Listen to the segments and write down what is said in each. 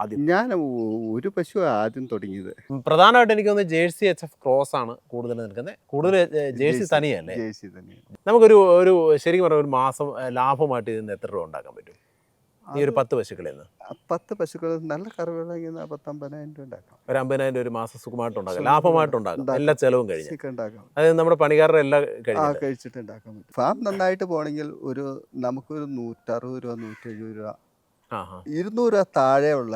ആദ്യം. ഞാൻ ഒരു പശു ആദ്യം തുടങ്ങിയത്. പ്രധാനമായിട്ട് എനിക്ക് തോന്നുന്നത് ജേഴ്സി എച്ച് എഫ് ക്രോസ് ആണ് കൂടുതൽ നിൽക്കുന്നത്. കൂടുതൽ ജേഴ്സി. തനിയല്ലേ? ജേഴ്സി തന്നെയാണ് നമുക്കൊരു ഒരു ശരിക്കും പറഞ്ഞ ഒരു മാസം ലാഭമായിട്ട് ഇതിന് എത്ര രൂപ ഉണ്ടാക്കാൻ പറ്റും? ഈ ഒരു പത്ത് പശുക്കളിൽ നിന്ന്. പത്ത് പശുക്കൾ നല്ല കറിവിളകി പത്തമ്പതിനായിരം രൂപ ഉണ്ടാക്കാം. ഒരു അമ്പതിനായിരം രൂപ ഒരു മാസം സുഖമായിട്ട് ഉണ്ടാക്കാം. ലാഭമായിട്ട് ഉണ്ടാക്കാം. എല്ലാ ചെലവും കഴിഞ്ഞ്. അതായത് നമ്മുടെ പണിക്കാരുടെ എല്ലാം കഴിച്ചിട്ട് ഉണ്ടാക്കാൻ പറ്റും. ഫാം നന്നായിട്ട് പോകണമെങ്കിൽ ഒരു നമുക്കൊരു നൂറ്ററുപത് രൂപ നൂറ്റി എഴുപത് രൂപ ഇരുന്നൂറ് രൂപ താഴെയുള്ള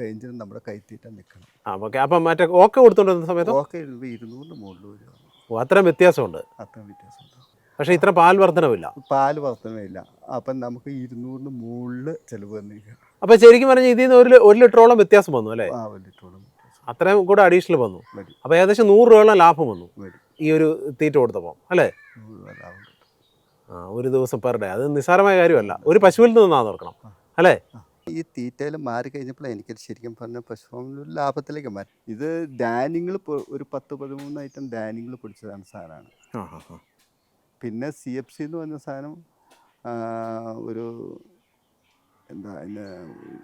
റേഞ്ചിൽ നമ്മുടെ കൈത്തീറ്റ നിൽക്കണം. ആ ഓക്കെ. അപ്പം മറ്റേ ഓക്കെ കൊടുത്തോണ്ടിരുന്ന സമയത്ത്? ഓക്കെ ഇരുന്നൂറ് ഇരുന്നൂറിന് മുകളിൽ വരും. ഓ, അത്രയും വ്യത്യാസമുണ്ട്. അത്ര വ്യത്യാസമുണ്ട്. പക്ഷേ ഇത്ര പാൽ വർധനവില്ല. പാൽ വർധനവില്ല. അപ്പം നമുക്ക് ഇരുന്നൂറിന് മുകളിൽ ചിലവ് വന്നിരിക്കുക അപ്പം ശരിക്കും പറഞ്ഞാൽ ഇതിൽ നിന്ന് ഒരു ഒരു ലിറ്ററോളം വ്യത്യാസം വന്നു അല്ലേ? ആ ഒരു ലിറ്ററോളം അത്രയും കൂടെ അഡീഷണൽ വന്നു. വരും. അപ്പോൾ ഏകദേശം നൂറ് രൂപയോളം ലാഭം വന്നു വരും. ഈ ഒരു തീറ്റ കൊടുത്തപ്പോൾ അല്ലേ? നൂറ് രൂപ ലാഭം കിട്ടും. ആ ഒരു ദിവസം പെർ ഡേ. അത് നിസ്സാരമായ കാര്യമല്ല. ഒരു പശുവിൽ നിന്നാണ് ഓർക്കണം അല്ലേ? ഈ തീറ്റയിൽ മാറി കഴിഞ്ഞപ്പോൾ എനിക്ക് ശരിക്കും പറഞ്ഞ പശുഫാമിൽ ലാഭത്തിലേക്ക് മാറി. ഇത് ധാന്യങ്ങൾ ഒരു പത്ത് പതിമൂന്ന് ഐറ്റം ധാന്യങ്ങൾ പിടിച്ചതാണ് സാധനമാണ് പിന്നെ സി എഫ് സി എന്ന് പറഞ്ഞ സാധനം ഒരു എന്താ അതിന്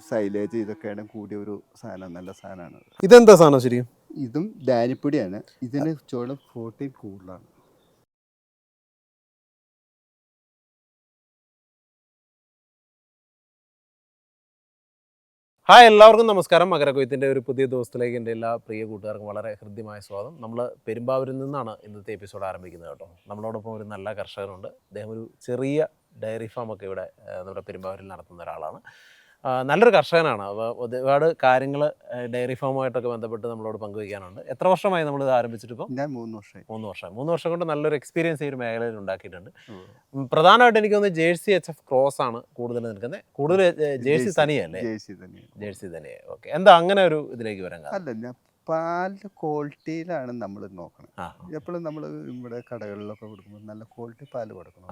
സൈലേജ് ഇതൊക്കെയാണ് കൂടിയ ഒരു സാധനം നല്ല സാധനമാണ്. ഇതെന്താ സാധനം ശരിക്കും? ഇതും ധാന്യപ്പൊടിയാണ്. ഇതിന് ചോളം പ്രോട്ടീൻ കൂടുതലാണ്. ഹായ് എല്ലാവർക്കും നമസ്കാരം. മകരകൊയ്ത്തിന്റെ ഒരു പുതിയ ദിവസത്തിലേക്ക് എന്റെ എല്ലാ പ്രിയ കൂട്ടുകാർക്കും വളരെ ഹൃദ്യമായ സ്വാഗതം. നമ്മൾ പെരുമ്പാവൂരിൽ നിന്നാണ് ഇന്നത്തെ എപ്പിസോഡ് ആരംഭിക്കുന്നത് കേട്ടോ. നമ്മളോടൊപ്പം ഒരു നല്ല കർഷകനുണ്ട് അദ്ദേഹം ഒരു ചെറിയ ഡയറി ഫാമൊക്കെ ഇവിടെ നമ്മുടെ പെരുമ്പാവൂരിൽ നടത്തുന്ന ഒരാളാണ്. നല്ലൊരു കർഷകനാണ്. അപ്പോൾ ഒരുപാട് കാര്യങ്ങൾ ഡയറി ഫാമുമായിട്ടൊക്കെ ബന്ധപ്പെട്ട് നമ്മളോട് പങ്കുവയ്ക്കാനുണ്ട്. എത്ര വർഷമായി നമ്മൾ ഇത് ആരംഭിച്ചിട്ട് ഇപ്പോൾ ഞാൻ മൂന്ന് വർഷമായി. മൂന്ന് വർഷം. മൂന്ന് വർഷം കൊണ്ട് നല്ലൊരു എക്സ്പീരിയൻസ് ഈ ഒരു മേഖലയിൽ ഉണ്ടാക്കിയിട്ടുണ്ട്. പ്രധാനമായിട്ട് എനിക്ക് തോന്നുന്നത് ജേഴ്സി എച്ച് എഫ് ക്രോസ് ആണ് കൂടുതൽ നിൽക്കുന്നത്. കൂടുതൽ ജേഴ്സി തനിയല്ലേ? ജേഴ്സി തനിയെ. ഓക്കെ. എന്താ അങ്ങനെ ഒരു ഇതിലേക്ക് വരാൻ കാരണം? അല്ല പാലിന്റെ ക്വാളിറ്റിയിലാണ് നമ്മൾ നോക്കണം എപ്പോഴും നമ്മൾ ഇവിടെ കടകളിലൊക്കെ കൊടുക്കുമ്പോൾ നല്ല ക്വാളിറ്റി പാൽ കൊടുക്കണം.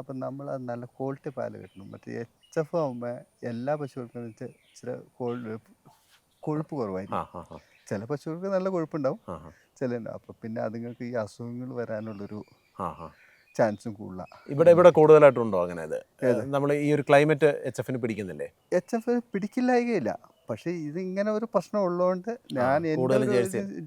അപ്പം നമ്മൾ അത് നല്ല ക്വാളിറ്റി പാൽ കിട്ടണം. മറ്റേ എച്ച് എഫ് ആകുമ്പോൾ എല്ലാ പശുക്കൾക്കും ചില ഇച്ചിരി കൊഴു- കൊഴുപ്പ് കുറവായിരിക്കും. ചില പശുക്കൾക്ക് നല്ല കൊഴുപ്പുണ്ടാവും. ചില അപ്പോൾ പിന്നെ അതുങ്ങൾക്ക് ഈ അസുഖങ്ങൾ വരാനുള്ളൊരു ചാൻസും കൂടുതലാണ് ഇവിടെ ഇവിടെ കൂടുതലായിട്ടുണ്ടോ അങ്ങനെ നമ്മൾ ഈ ഒരു ക്ലൈമറ്റ് എച്ച് എഫിന് പിടിക്കുന്നില്ലേ? H F പിടിക്കില്ലായികയില്ല. പക്ഷേ ഇതിങ്ങനെ ഒരു പ്രശ്നം ഉള്ളതുകൊണ്ട് ഞാൻ എന്റെ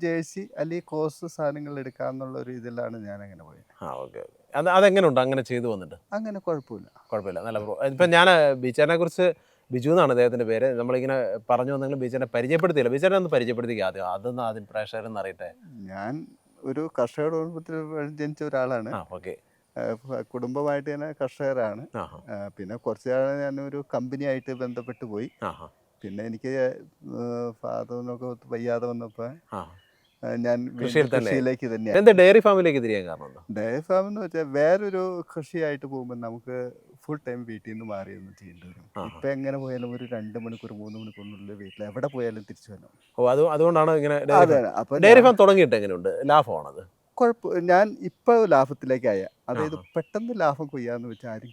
ജേഴ്സി. അല്ലെങ്കിൽ കോസ് സാധനങ്ങൾ എടുക്കാന്നുള്ള ഒരു ഇതിലാണ് ഞാൻ അങ്ങനെ പോയത്. ആ ഓക്കെ ഓക്കെ. അത് അതെങ്ങനെ ഉണ്ട് അങ്ങനെ ചെയ്തു വന്നിട്ട്? അങ്ങനെ കുഴപ്പമില്ല. കുഴപ്പമില്ല. നല്ല ഇപ്പം ഞാൻ ബീച്ചേനെ കുറിച്ച് ബിജു എന്നാണ് അദ്ദേഹത്തിന്റെ പേര്. നമ്മളിങ്ങനെ പറഞ്ഞു വന്നെങ്കിലും ബീച്ചേനെ പരിചയപ്പെടുത്തിയില്ല. ബീച്ചേനെ ഒന്ന് പരിചയപ്പെടുത്തിക്കുക ആദ്യം. അതൊന്ന് ആദ്യം പ്രേക്ഷകരെന്ന് അറിയട്ടെ. ഞാൻ ഒരു കർഷക കുടുംബത്തിൽ ജനിച്ച ഒരാളാണ്. ആ ഓക്കെ. കുടുംബമായിട്ട് തന്നെ കർഷകരാണ്. പിന്നെ കുറച്ച് നാൾ ഞാനൊരു കമ്പനിയായിട്ട് ബന്ധപ്പെട്ട് പോയി. പിന്നെ എനിക്ക് ഫാദറിനൊക്കെ വയ്യാതെ വന്നപ്പോൾ ഞാൻ? കൃഷിയിലേക്ക് തന്നെയാണ് എന്താ ഡയറി ഫാമിലേക്ക് തിരിയാൻ കാരണം ഡയറി ഫാം എന്ന് വെച്ചാൽ വേറൊരു കൃഷിയായിട്ട് പോകുമ്പോൾ നമുക്ക് ഫുൾ ടൈം വീട്ടിൽ നിന്ന് മാറിയൊന്നും ചെയ്യേണ്ടി വരും. ഇപ്പൊ എങ്ങനെ പോയാലും ഒരു രണ്ട് മണിക്കൂർ മൂന്ന് മണിക്കൂറിനുള്ളിൽ വീട്ടിൽ എവിടെ പോയാലും തിരിച്ചു വരണം ഓ അത് അതുകൊണ്ടാണ് ഇങ്ങനെ ഡയറി ഫാം തുടങ്ങിയിട്ട് എങ്ങനെയുണ്ട്? ലാഭമാണത്? കുഴപ്പം ഞാൻ ഇപ്പോൾ ലാഭത്തിലേക്കായ. അതായത് പെട്ടെന്ന് ലാഭം കൊയ്യാന്ന് വെച്ചാൽ ആരും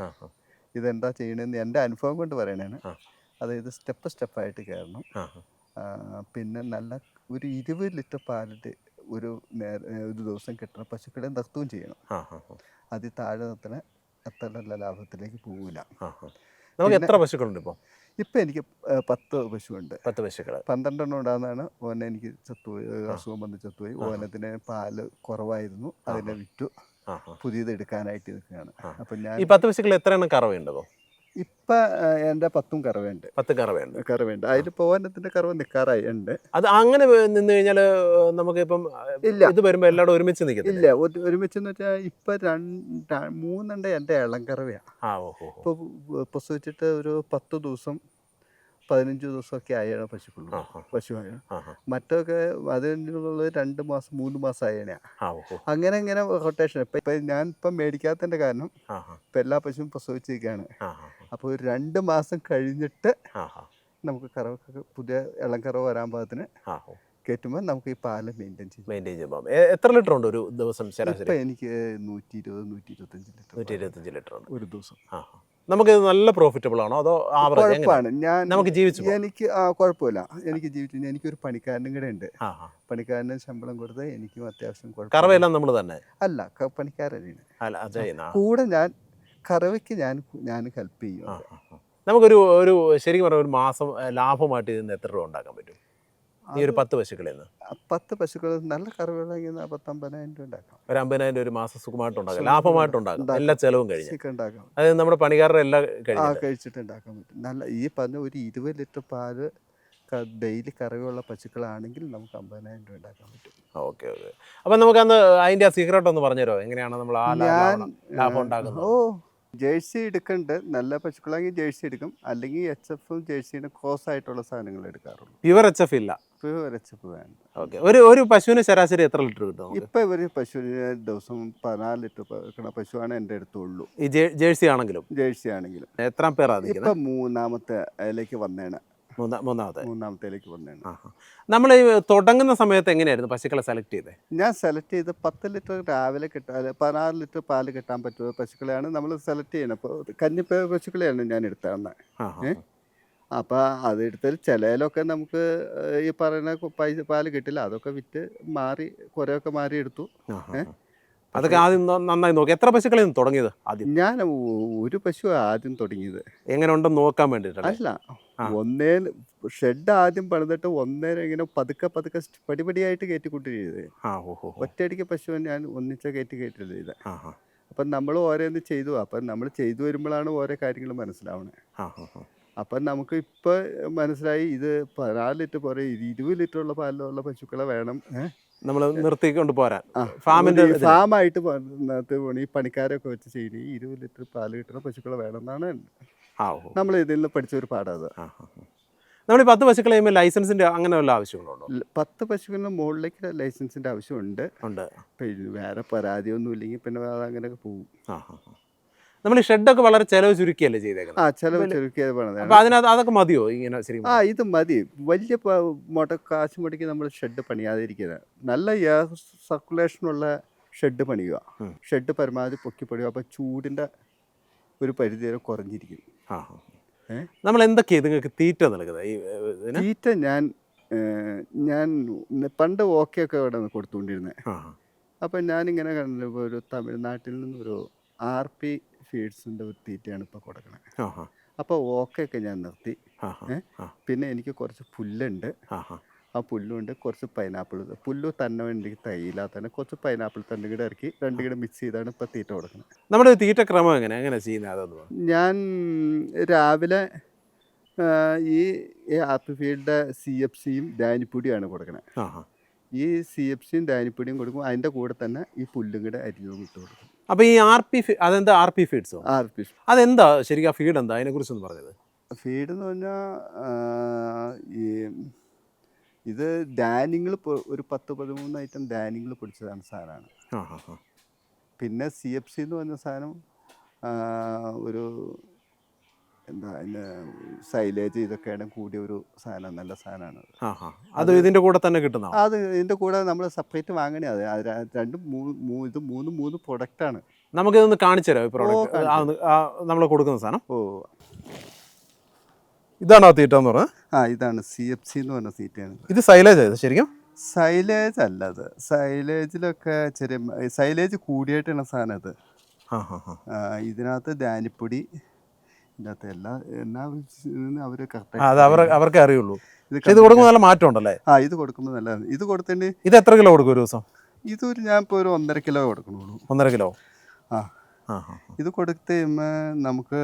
ആ ഇതെന്താ ചെയ്യണമെന്ന് എന്റെ അനുഭവം കൊണ്ട് പറയണേണ് ആ. അതായത് സ്റ്റെപ്പ് സ്റ്റെപ്പായിട്ട് കയറണം. പിന്നെ നല്ല ഒരു ഇരുപത് ലിറ്റർ പാലിട്ട് ഒരു നേരം ഒരു ദിവസം കിട്ടണം. പശുക്കളെ നിർത്തുകയും ചെയ്യണം. അതിൽ താഴെ നിർത്തണ അത്ര നല്ല ലാഭത്തിലേക്ക് പോകില്ല. നമുക്ക് എത്ര പശുക്കളുണ്ട് ഇപ്പോൾ ഇപ്പം എനിക്ക് പത്ത് പശുവുണ്ട്. പത്ത് പശുക്കൾ പന്ത്രണ്ടെണ്ണം ഉണ്ടാകുന്നതാണ്. ഓനെ എനിക്ക് ചത്തുപോയി അസുഖം വന്ന് ചത്തുപോയി. ഓനത്തിന് പാൽ കുറവായിരുന്നു. അതിനെ വിറ്റു. പുതിയത് എടുക്കാനായിട്ട് നിൽക്കുകയാണ്. അപ്പം ഞാൻ ഈ പത്ത് പശുക്കൾ എത്ര എണ്ണം കറവയുണ്ടോ ഇപ്പം എന്റെ പത്തും കറവയുണ്ട്. പത്ത് കറവയുണ്ട്. കറവയുണ്ട്. അതിൽ പോകാനത്തിന്റെ കറവ് നിൽക്കാറായി ഉണ്ട് അത് അങ്ങനെ നിന്ന് കഴിഞ്ഞാൽ നമുക്ക് ഇപ്പം ഇല്ല. ഇത് വരുമ്പോൾ എല്ലാവരും ഒരുമിച്ച് നിൽക്കും ഇല്ല. ഒരുമിച്ച് എന്ന് വെച്ചാൽ ഇപ്പം രണ്ട് മൂന്നെണ്ണ എന്റെ ഇളം കറവയാണ് ആ ഓഹോ ഇപ്പോൾ പ്രസവിച്ചിട്ട് ഒരു പത്ത് ദിവസം പതിനഞ്ച് ദിവസമൊക്കെ ആയാണ് ആ പശുവായ മറ്റൊക്കെ അതിനുള്ളത് രണ്ട് മാസം മൂന്ന് മാസം ആയതിനാ ആ ഓഹോ അങ്ങനെ ഇങ്ങനെ റൊട്ടേഷൻ ഇപ്പം ഇപ്പം ഞാൻ ഇപ്പം മേടിക്കാത്തതിന്റെ കാരണം ഇപ്പം എല്ലാ പശുവും പ്രസവിച്ചിരിക്കുകയാണ് അപ്പോൾ ഒരു രണ്ട് മാസം കഴിഞ്ഞിട്ട് നമുക്ക് കറവൊക്കെ പുതിയ ഇളം കറവ് വരാൻ പാകത്തിന് കയറ്റുമ്പോൾ നമുക്ക് ഈ പാൽ മെയിന്റെയിൻ ചെയ്യും. മെയിന്റെയിൻ ചെയ്യുമ്പോൾ എത്ര ലിറ്റർ ഉണ്ട് ഒരു ദിവസം ശരാശരി? എനിക്ക് നൂറ്റി ഇരുപത് നൂറ്റി ഇരുപത്തഞ്ച് നൂറ്റി ലിറ്റർ ഇരുപത്തഞ്ച് ലിറ്റർ ഉണ്ട്. ഒരു ദിവസം. നമുക്ക് നല്ല പ്രോഫിറ്റബിൾ ആണോ? അതോ കുഴപ്പമാണ്. ഞാൻ നമുക്ക് ജീവിച്ചു. എനിക്ക് ആ കുഴപ്പമില്ല. എനിക്ക് ജീവിച്ചു എനിക്കൊരു പണിക്കാരനും കൂടെ ഉണ്ട്. പണിക്കാരന് ശമ്പളം കൊടുത്ത് എനിക്കും അത്യാവശ്യം കുഴപ്പമില്ല. കറവയെല്ലാം നമ്മൾ തന്നെ? അല്ല പണിക്കാരനാണ്. കൂടെ ഞാൻ കറവയ്ക്ക് ഞാൻ ഞാൻ ഹെൽപ്പ് ചെയ്യും. നമുക്കൊരു ഒരു ശരിക്കും പറഞ്ഞ ഒരു മാസം ലാഭമായിട്ട് ലാഭമായിട്ട് നിന്ന് എത്ര രൂപ ഉണ്ടാക്കാൻ പറ്റും? ഈ ഒരു പത്ത് പശുക്കളിൽ നിന്ന് പത്ത് പശുക്കൾ നല്ല കറിവുകളെങ്കിൽ പത്തമ്പതിനായിരം രൂപ ഉണ്ടാക്കാം. ഒരു അമ്പതിനായിരം രൂപ ഒരു മാസം സുഖമായിട്ട് ഉണ്ടാക്കാം. ലാഭമായിട്ട് ഉണ്ടാക്കാം. എല്ലാ ചെലവും കഴിഞ്ഞ്. ഉണ്ടാക്കാം. അതായത് നമ്മുടെ പണിക്കാരുടെ എല്ലാം കഴിച്ചിട്ട് ഉണ്ടാക്കാൻ പറ്റും. നല്ല ഈ പറഞ്ഞ ഒരു ഇരുപത് ലിറ്റർ പാൽ ഡെയിലി കറവുള്ള പശുക്കളാണെങ്കിൽ നമുക്ക് അമ്പതിനായിരം രൂപ ഉണ്ടാക്കാൻ പറ്റും. Okay okay. അപ്പം നമുക്കന്ന് അതിന്റെ ആ സീക്രട്ട് ഒന്ന് പറഞ്ഞുതരോ എങ്ങനെയാണ് നമ്മൾ ആ ലാഭം ഉണ്ടാക്കുന്നത്? ഓ ജേഴ്സി എടുക്കണ്ട്. നല്ല പശുക്കളാണെങ്കിൽ ജേഴ്സി എടുക്കും. അല്ലെങ്കിൽ എച്ച് എഫും ജേഴ്സിയുടെ ക്രോസ് ആയിട്ടുള്ള സാധനങ്ങൾ എടുക്കാറുള്ളൂ. പ്യുവർ എച്ച് എഫ് ഇല്ല. പ്യുവർ എച്ച് എഫ് വേണ്ട. ഓക്കെ ഒരു ഒരു പശുവിന് ശരാശരി എത്ര ലിറ്റർ കിട്ടും ഇപ്പൊ ഇവർ പശുവിന് ദിവസം പതിനാല് ലിറ്റർ വെക്കണ പശുവാണ് എന്റെ അടുത്തുള്ളൂ. ഈ ജേഴ്സി ആണെങ്കിലും. ജേഴ്സി ആണെങ്കിലും. എത്ര പേർ ഇപ്പൊ മൂന്നാമത്തെ അതിലേക്ക് വന്നേണ്. മൂന്നാ മൂന്നാമത്തെ മൂന്നാമത്തേലേക്ക് വന്നതാണ് നമ്മൾ തുടങ്ങുന്ന സമയത്ത് എങ്ങനെയായിരുന്നു പശുക്കളെ സെലക്ട് ചെയ്തത് ഞാൻ സെലക്ട് ചെയ്ത് പത്ത് ലിറ്റർ രാവിലെ കിട്ടാൻ പതിനാറ് ലിറ്റർ പാൽ കിട്ടാൻ പറ്റുന്ന പശുക്കളെയാണ് നമ്മൾ സെലക്ട് ചെയ്യുന്നത് അപ്പോൾ കഞ്ഞി പശുക്കളെയാണ് ഞാൻ എടുത്തതെന്ന്? അപ്പോൾ അത് എടുത്തതിൽ ചിലയിലൊക്കെ നമുക്ക് ഈ പറയുന്ന പൈസ പാൽ കിട്ടില്ല. അതൊക്കെ വിറ്റ് മാറി കുറേയൊക്കെ മാറി എടുത്തു ഏ? അതൊക്കെ ആദ്യം നന്നായി നോക്കി. എത്ര പശുക്കളെ തുടങ്ങിയത് ആദ്യം? ഞാൻ ഒരു പശു ആദ്യം തുടങ്ങിയത്. എങ്ങനെ ഉണ്ടെന്ന് നോക്കാൻ വേണ്ടിട്ടാണ് അല്ല ഒന്നേ ഷെഡ് ആദ്യം പണിതിട്ട് ഒന്നേ ഇങ്ങനെ പതുക്കെ പതുക്കെ പടിപടിയായിട്ട് ഹോ. ഒറ്റയടിക്ക് പശു ഞാൻ ഒന്നിച്ച കയറ്റി കയറ്റില്ല ആ അപ്പം നമ്മൾ ഓരോന്ന് ചെയ്തു. അപ്പം നമ്മൾ ചെയ്തു വരുമ്പോഴാണ് ഓരോ കാര്യങ്ങൾ മനസ്സിലാവണേ. അപ്പം നമുക്ക് ഇപ്പോൾ മനസ്സിലായി ഇത് പതിനാല് ലിറ്റർ പറയും ഇരുപത് ലിറ്ററുള്ള പാലുള്ള പശുക്കളെ വേണം ഏഹ് നമ്മൾ നിർത്തിക്കൊണ്ട് പോരാൻ. ഫാമിന്റെ. ഫാമായിട്ട് ഈ പണിക്കാരൊക്കെ വെച്ച് ചെയ്യണി ഇരുപത് ലിറ്റർ പാൽ കിട്ടുന്ന പശുക്കളെ വേണമെന്നാണ് നമ്മൾ ഇതിൽ നിന്ന് പഠിച്ച ഒരു പാടാത്. നമ്മൾ പത്ത് പശുക്കളെ കഴിയുമ്പോൾ ലൈസൻസിന്റെ അങ്ങനെ വല്ല ആവശ്യങ്ങളുണ്ടോ പത്ത് പശുക്കളിന് മുകളിലേക്ക് ലൈസൻസിന്റെ ആവശ്യമുണ്ട്. ഉണ്ട്. വേറെ പരാതിയൊന്നും ഇല്ലെങ്കിൽ പിന്നെ അത് അങ്ങനെയൊക്കെ പോകും. നമ്മൾ ഈ ഷെഡൊക്കെ വളരെ ചെലവ് ചുരുക്കിയല്ലേ ചെയ്തേക്കുന്നത്? ആ ചിലവ് ചുരുക്കിയത് പണിതാണ്. അപ്പൊ അതിനകത്ത് അതൊക്കെ മതിയോ ഇങ്ങനെ ശരി ആ ഇത് മതി. വലിയ മുട കാശ് മുടക്കി നമ്മൾ ഷെഡ് പണിയാതിരിക്കുന്നത് നല്ല എയർ സർക്കുലേഷനുള്ള ഷെഡ് പണിയുക. ഷെഡ് പരമാവധി പൊക്കി പണിയുക അപ്പോൾ ചൂടിന്റെ ഒരു പരിധി വരെ കുറഞ്ഞിരിക്കും. നമ്മൾ എന്തൊക്കെയാണ് നിങ്ങൾക്ക് തീറ്റ നൽകുന്നത്? ഈ ഇതിന്? തീറ്റ ഞാൻ ഏഹ്, ഞാൻ പണ്ട് ഓക്കെ ഒക്കെ ഇവിടെ കൊടുത്തുകൊണ്ടിരുന്നത് ആ അപ്പം ഞാനിങ്ങനെ കണ്ടു ഒരു തമിഴ്നാട്ടിൽ നിന്നൊരു ആർ പി ഫീഡ്സിന്റെ ഒരു തീറ്റയാണ് ഇപ്പോൾ ആ അപ്പോൾ ഓക്കെയൊക്കെ ഞാൻ നിർത്തി. പിന്നെ എനിക്ക് കുറച്ച് പുല്ലുണ്ട്. ആ പുല്ലുണ്ട് കുറച്ച് പൈനാപ്പിൾ. പുല്ലു തന്നെ വേണ്ടി തൈയില്ലാത്തന്നെ കുറച്ച് പൈനാപ്പിൾ തന്നെ കൂടെ ഇറക്കി രണ്ടും കൂടെ മിക്സ് ചെയ്താണ് ഇപ്പോൾ തീറ്റ കൊടുക്കുന്നത് നമ്മുടെ തീറ്റ ക്രമം എങ്ങനെ? എങ്ങനെ ചെയ്യുന്നത് ഞാൻ രാവിലെ ഈ ആപ്പി ഫീൽഡ് സി എഫ് സിയും ധാനിപ്പൊടിയാണ് കൊടുക്കുന്നത് ഈ സി എഫ് സിയും ധാനിപ്പൊടിയും കൊടുക്കും അതിന്റെ കൂടെ തന്നെ ഈ പുല്ലും കൂടെ അരിഞ്ഞും ഇട്ട് കൊടുക്കും. അപ്പൊ ഈ ആർ പി അതെന്താ R P feeds R P അതെന്താ ശരിക്കും ആ ഫീഡ് എന്താ? അതിനെ കുറിച്ച് ഒന്ന് പറഞ്ഞത് ഫീഡ് എന്ന് പറഞ്ഞാൽ ഈ ഇത് ഡാനിങ്ങൾ ഒരു പത്ത് പതിമൂന്ന് ഐറ്റം ഡാനിങ്ങൾ പൊടിച്ചതാണ് സാധനമാണ് പിന്നെ സി എഫ് സി എന്ന് പറഞ്ഞ സാധനം ഒരു എന്താ അതിന്റെ സൈലേജ് ഇതൊക്കെയാണ് കൂടിയ ഒരു സാധനം നല്ല സാധനമാണ്. അത് ആ. ആ ഇതിന്റെ കൂടെ തന്നെ കിട്ടുന്ന? അത് ഇതിന്റെ കൂടെ നമ്മൾ സെപ്പറേറ്റ് വാങ്ങണേ അത്. രണ്ടും മൂന്ന് മൂ- ഇത് മൂന്ന് മൂന്ന് പ്രൊഡക്റ്റാണ് നമുക്കിതൊന്ന് കാണിച്ചു തരാം ഈ പ്രൊഡക്റ്റ് നമ്മൾ കൊടുക്കുന്ന സാധനം. ഓ. ഇതാണോ തീറ്റ എന്ന് പറഞ്ഞത്? ആ ഇതാണ് സി എഫ് സി എന്ന് പറഞ്ഞ സീറ്റാണ് ഇത് സൈലേജ് ആയത് ശരിക്കും? സൈലേജ് അല്ല അത്. സൈലേജിലൊക്കെ ചെറിയ സൈലേജ് കൂടിയായിട്ടാണ് സാധനം അത്. ആ ആ ആ. ആ, ഇതിനകത്ത് ധാന്യപ്പൊടി ഇതിനകത്ത് എല്ലാ എന്നാ അവർ ആ, അത് അവർ അവർക്കേ അറിയുള്ളൂ. ഇത് കൊടുക്കുമ്പോൾ നല്ല മാറ്റം ഉണ്ടല്ലേ ആ ഇത് കൊടുക്കുമ്പോൾ നല്ലതാണ് ഇത് കൊടുത്തിട്ട് ഇത് എത്ര കിലോ കൊടുക്കും ഒരു ദിവസം? ഇതൊരു ഞാൻ ഇപ്പോൾ ഒരു ഒന്നര കിലോ കൊടുക്കണുള്ളൂ. ഒന്നര കിലോ? ആ. ഇത് കൊടുത്ത് കഴിയുമ്പോൾ നമുക്ക്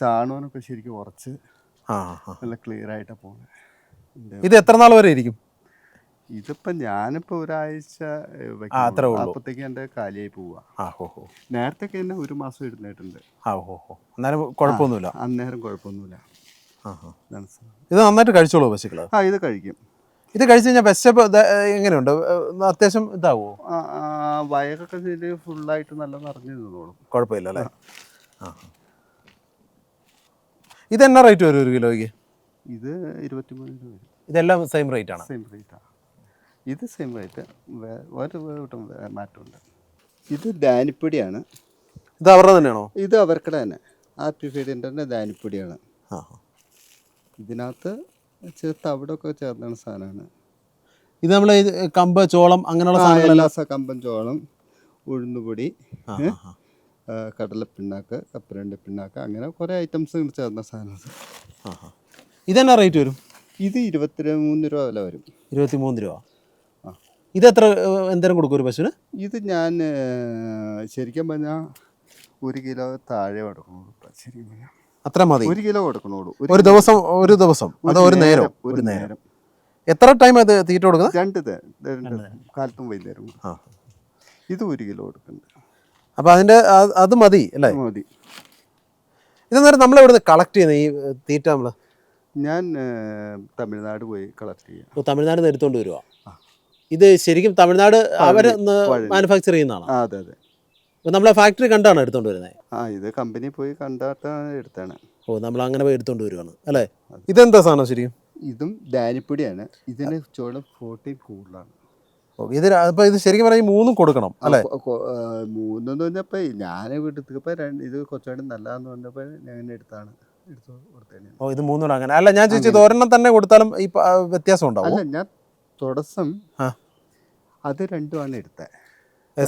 ചാണകനൊക്കെ ശരിക്കും ഉറച്ച് നല്ല ക്ലിയർ ആയിട്ടാണ് പോകുന്നത് ഇത് എത്ര നാൾ വരെ ഇരിക്കും? ഇതിപ്പോൾ ഞാനിപ്പോ ഒരാഴ്ച അപ്പത്തേക്ക് എന്റെ കാലിയായി പോവാ. നേരത്തെ എന്നെ ഒരു മാസം ഇരുന്നിട്ടുണ്ട്. കുഴപ്പമൊന്നുമില്ല. അന്നേരം കുഴപ്പമൊന്നുമില്ല. ഇത് നന്നായിട്ട് കഴിച്ചോളൂ പശുക്കൾ ആ ഇത് കഴിക്കും. ഇത് കഴിച്ചു കഴിഞ്ഞാൽ വിശപ്പ് എങ്ങനെയുണ്ട്? അത്യാവശ്യം ഇതാവോ? വയറൊക്കെ ചെയ്ത് ഫുള്ളായിട്ട് നല്ല നിറഞ്ഞു നിന്നോളും. കുഴപ്പമില്ല അല്ലേ? എന്നാ റേറ്റ് വരും ഒരു കിലോയ്ക്ക്? ഇത് ഇരുപത്തിമൂന്ന് രൂപ ഇതെല്ലാം സെയിം റേറ്റ് ആണ്? സെയിം റേറ്റാണ് ഇത് സെയിം ഒരു കൂട്ടം മാറ്റമുണ്ട്. ഇത് ധാനിപ്പൊടിയാണ് ഇത് അവരുടെ തന്നെയാണോ? ഇത് അവർക്കടെ തന്നെ. ആപ്പി ഫീഡിന്റെ തന്നെ ധാനിപ്പൊടിയാണ് ഇതിനകത്ത് ഇതിനകത്ത് ചെറു തവിടൊക്കെ ചേർന്ന സാധനമാണ്. ഇത് നമ്മൾ കമ്പ് ചോളം അങ്ങനെയുള്ള കമ്പം സാധനങ്ങളെല്ലാം? എല്ലാ ചോളം ഉഴുന്നുപൊടി കടലപ്പിണ്ണാക്ക് കപ്പലണ്ടി പിണ്ണാക്ക് അങ്ങനെ കുറേ ഐറ്റംസ് ചേർന്ന സാധനം ഇത്. ആ ആ. ഇതെന്നാ റേറ്റ് വരും? ഇത് ഇരുപത്തി മൂന്ന് രൂപ വില വരും. ഇരുപത്തി മൂന്ന് രൂപ. ഇത് എത്ര എന്തേലും എന്തേരം കൊടുക്കും ഒരു പശുവിന്? ഇത് ഞാൻ ശരിക്കും പറഞ്ഞാൽ ഒരു കിലോ താഴെ കൊടുക്കണുള്ളൂ ശരിക്കും പറഞ്ഞാൽ അത്ര മതി. ഒരു കിലോ കൊടുക്കണുള്ളൂ ഒരു ദിവസം ഒരു ദിവസം. അതോ ഒരു നേരം ഒരു നേരം. എത്ര ടൈം അത് തീറ്റ കൊടുക്കുന്നത് രണ്ട് കാലത്തും വൈകുന്നേരം ഇത് ഒരു കിലോ കൊടുക്കുന്നുണ്ട് അപ്പോൾ അതിന്റെ അത് മതി അല്ലേ? മതി. ഇതെന്നേരം നമ്മൾ ഇവിടുന്ന് കളക്ട് ചെയ്യുന്നത് ഈ തീറ്റ നമ്മൾ ഞാൻ തമിഴ്നാട് പോയി കളക്ട് ചെയ്യാം. തമിഴ്നാട് നിന്ന് എടുത്തോണ്ട് വരുവാ. ഇത് ശരിക്കും തമിഴ്നാട് അവർ. മാനുഫാക്ചർ ചെയ്യുന്നതാണ്. അതെ അതെ. അപ്പോൾ നമ്മളെ ഫാക്ടറി കണ്ടാണ് എടുത്തോണ്ട് വരുന്നത് ആ ഇത് കമ്പനി പോയി കണ്ടാട്ടാണ് എടുത്താണ് ഓ നമ്മൾ അങ്ങനെ പോയി എടുത്തോണ്ട് വരുവാണ് അല്ലേ? ഇതെന്താ സാധനം ശരിക്കും? ഇതും ഡാനിപ്പൊടിയാണ് ഇതിന് ചോളം ഫോർട്ടീൻ കൂടുതലാണ്. ഓ ഇത് അപ്പോൾ ഇത് ശരിക്കും പറഞ്ഞാൽ മൂന്നും കൊടുക്കണം അല്ലേ? മൂന്നെന്ന് പറഞ്ഞപ്പോൾ ഞാൻ വീട്ടിൽ രണ്ട് ഇത് കുറച്ചുകൂടി നല്ലതെന്ന് പറഞ്ഞപ്പോൾ ഞാൻ എടുത്താണ് ഓ ഇത് മൂന്നും അങ്ങനെ. അല്ല ഞാൻ ചോദിച്ചത് ഒരെണ്ണം തന്നെ കൊടുത്താലും ഈ വ്യത്യാസം ഉണ്ടാവും? അല്ല ഞാൻ തുടസം. അത് രണ്ടുമാണ് എടുത്തത്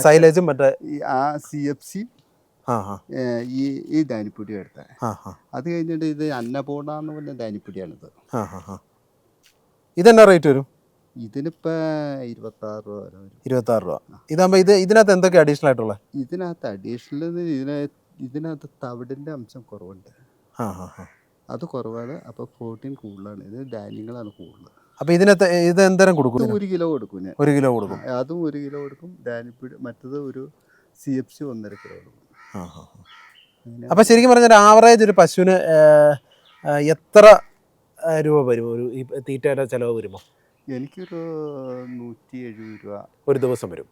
സൈലേജും മറ്റേ ആ സി എഫ് സി ഈ ഈ ധാനിപ്പൊടി എടുത്തത് അത് കഴിഞ്ഞിട്ട് ഇത് അന്നപൂർണ എന്ന് പറഞ്ഞ ധാനിപ്പൊടിയാണിത് ഇതെന്നാ റേറ്റ് വരും? ഇതിനിപ്പോൾ ഇരുപത്താറ് രൂപ വരെ വരും. ഇരുപത്താറ് രൂപ. ഇതാകുമ്പോ ഇത് ഇതിനകത്ത് എന്തൊക്കെ അഡീഷണൽ ആയിട്ടുള്ളത് ഇതിനകത്ത് അഡീഷണൽ ഇതിനകത്ത് ഇതിനകത്ത് തവിടിന്റെ അംശം കുറവുണ്ട്. അത് കുറവാണ്. അപ്പോൾ പ്രോട്ടീൻ കൂടുതലാണ്. ഇത് ധാന്യങ്ങളാണ് കൂടുതൽ അപ്പോൾ ഇതിന് ഇത് എന്തേരം കൊടുക്കും? ഒരു കിലോ കൊടുക്കും ഞാൻ ഒരു കിലോ കൊടുക്കും. അതും ഒരു കിലോ കൊടുക്കും. ഡാനിപ്പീഡ് മറ്റത് ഒരു സി എഫ് സി ഒന്നര കിലോ കൊടുക്കും. അപ്പോൾ ശരിക്കും പറഞ്ഞാൽ ആവറേജ് ഒരു പശുവിന് എത്ര രൂപ വരും ഒരു ഈ തീറ്റയുടെ ചിലവ് വരുമോ? എനിക്കൊരു നൂറ്റി എഴുപത് രൂപ ഒരു ദിവസം വരും.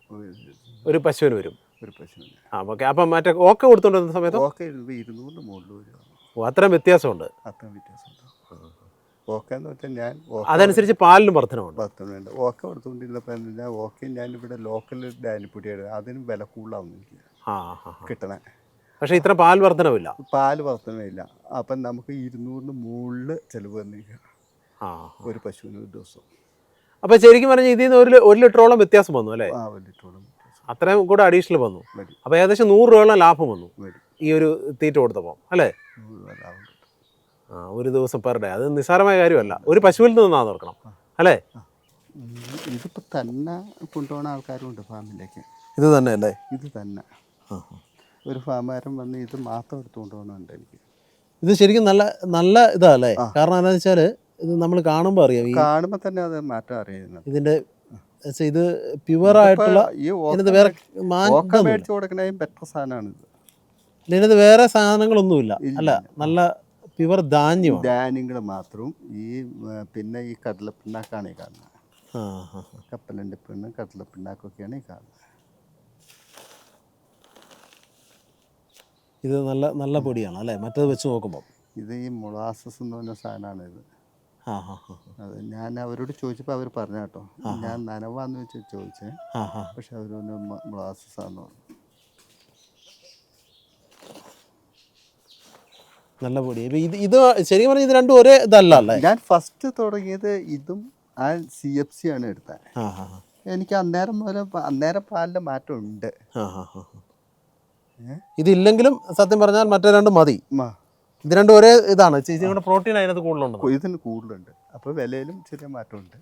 ഒരു- പശുവിന് വരും. ഒരു പശുവിന് ആ ഓക്കെ. അപ്പം മറ്റേ ഓക്കെ കൊടുത്തോണ്ട് വരുന്ന സമയത്ത്? ഓക്കെ ഇരുന്നൂറിന് മുകളിൽ വരും. ഓ അത്രയും വ്യത്യാസമുണ്ട്. അത്രയും വ്യത്യാസമുണ്ട്. ഓക്കെ എന്ന് വെച്ചാൽ ഞാൻ അതനുസരിച്ച് പാലിനും വർധനമുണ്ട് പത്തുണ്ട് ഓക്കെ കൊടുത്തുകൊണ്ടിരുന്നപ്പോൾ എന്താ ഓക്കെ ഇവിടെ ലോക്കൽ ധാന്യപ്പൊടിയാണ് അതിന് വില കൂടുതലാവുന്നു എനിക്ക്. കിട്ടണേ. പക്ഷേ ഇത്ര പാൽ വർധനവില്ല. പാൽ വർധനമില്ല അപ്പം നമുക്ക് ഇരുന്നൂറിന് മുകളിൽ ചിലവ് വന്നിരിക്കുക. ആ ഒരു പശുവിന് ഒരു ദിവസം. അപ്പോൾ ശരിക്കും പറഞ്ഞാൽ ഇതിൽ നിന്ന് ഒരു ഒരു ലിറ്ററോളം വ്യത്യാസം വന്നു അല്ലേ? ആ ഒരു ലിറ്ററോളം അത്രയും കൂടെ അഡീഷണൽ വന്നു. അപ്പോൾ ഏകദേശം നൂറ് രൂപയോളം ലാഭം വന്നു ഈ ഒരു തീറ്റ കൊടുത്തപ്പോൾ അല്ലേ? ഒരു ദിവസം പെർ ഡേ. അത് നിസ്സാരമായ കാര്യമല്ല. ഒരു പശുവിൽ നിന്നാണ് നോക്കണം അല്ലേ? ഇതിപ്പോ ഇതിപ്പോൾ തന്നെ കൊണ്ടുപോകുന്ന ആൾക്കാരും ഉണ്ട് ഫാമിലേക്ക്. ഇത് തന്നെ അല്ലേ? ഇത് തന്നെ. ഒരു ഫാമുകാരൻ വന്ന് ഇത് മാത്രം എടുത്തു കൊണ്ടുപോകുന്നുണ്ട് എനിക്ക്. ഇത് ശരിക്കും നല്ല നല്ല ഇതാ അല്ലേ? കാരണം എന്താണെന്ന് വെച്ചാൽ ഇത് നമ്മൾ കാണുമ്പോൾ അറിയാം ഈ കാണുമ്പോൾ തന്നെ അത് മാറ്റം അറിയുന്നത് ഇതിന്റെ ഇത് പ്യുവർ ആയിട്ടുള്ള ഈ ഇതിനകത്ത് വേറെ ഓക്ക മാറ്റം ബെറ്റർ കൊടുക്കണേയും ബെറ്റർ ഇതിനത് ഇതിനകത്ത് വേറെ സാധനങ്ങളൊന്നുമില്ല. അല്ല നല്ല പ്യുവർ ധാന്യം ധാന്യങ്ങൾ മാത്രം ഈ പിന്നെ ഈ കടലപ്പിണ്ണാക്കാണ് ഈ കാണുന്നത്. ആ പെണ്ണ് കടലപ്പിണ്ണാക്കൊക്കെയാണ് ഈ കാണുന്നത്. ഇത് നല്ല നല്ല പൊടിയാണ് അല്ലേ? മറ്റേത് വെച്ച് നോക്കുമ്പോൾ ഇത് ഈ മുളാസസ് എന്ന് പറഞ്ഞ സാധനമാണ് ഇത്. അത് ഞാൻ അവരോട് ചോദിച്ചപ്പോൾ അവർ പറഞ്ഞ കേട്ടോ. ഞാൻ നനവാന്ന് വെച്ച് ചോദിച്ചേ. പക്ഷെ അവരൊന്ന് മൊളാസസ് ആണെന്ന് പറഞ്ഞു. നല്ല പൊടി. ഇപ്പം ഇത് ഇത് ശരിക്കും പറഞ്ഞാൽ ഇത് രണ്ടും ഒരേ ഇതല്ല അല്ലേ? ഞാൻ ഫസ്റ്റ് തുടങ്ങിയത് ഇതും ആ സി എഫ് സി ആണ് എടുത്തത്. എനിക്ക് അന്നേരം മുതൽ അന്നേരം പാലിന്റെ മാറ്റം ഉണ്ട്. ഇതില്ലെങ്കിലും സത്യം പറഞ്ഞാൽ മറ്റേ രണ്ടും മതി. ഇത് രണ്ടും ഒരേ ഇതാണ്. ചേച്ചി കൂടെ പ്രോട്ടീൻ അതിനകത്ത് കൂടുതലുണ്ട്. ഇതിന് കൂടുതലുണ്ട്. അപ്പോൾ വിലയിലും ചെറിയ മാറ്റമുണ്ട്.